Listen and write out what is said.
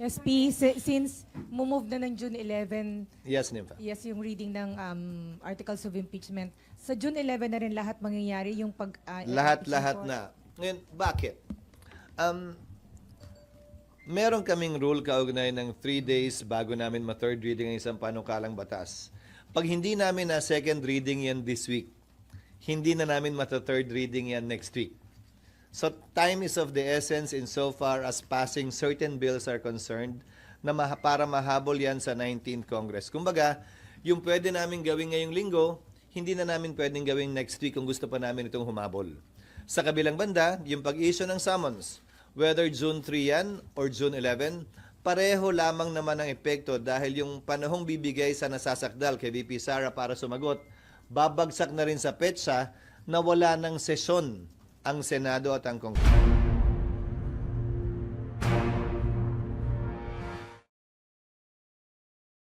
SP, si- since move na ng June 11, Yes, Nympha. yes, yung reading ng um, articles of impeachment, sa June 11 na rin lahat mangyayari yung pag... ah, Lahat-lahat impeachment na. Ngayon, bakit? Um, meron kaming rule kaugnay ng three days bago namin ma-third reading ang isang panukalang batas. Pag hindi namin na second reading yan this week, hindi na namin mata-third reading yan next week. So time is of the essence in so far as passing certain bills are concerned na maha- para mahabol yan sa 19th Congress. Kumbaga, yung pwede namin gawin ngayong linggo, hindi na namin pwedeng gawin next week kung gusto pa namin itong humabol. Sa kabilang banda, yung pag-issue ng summons, whether June 3 yan or June 11, pareho lamang naman ang epekto dahil yung panahong bibigay sa nasasakdal kay VP Sara para sumagot, babagsak na rin sa petsa na wala ng sesyon ang Senado at ang Kongreso.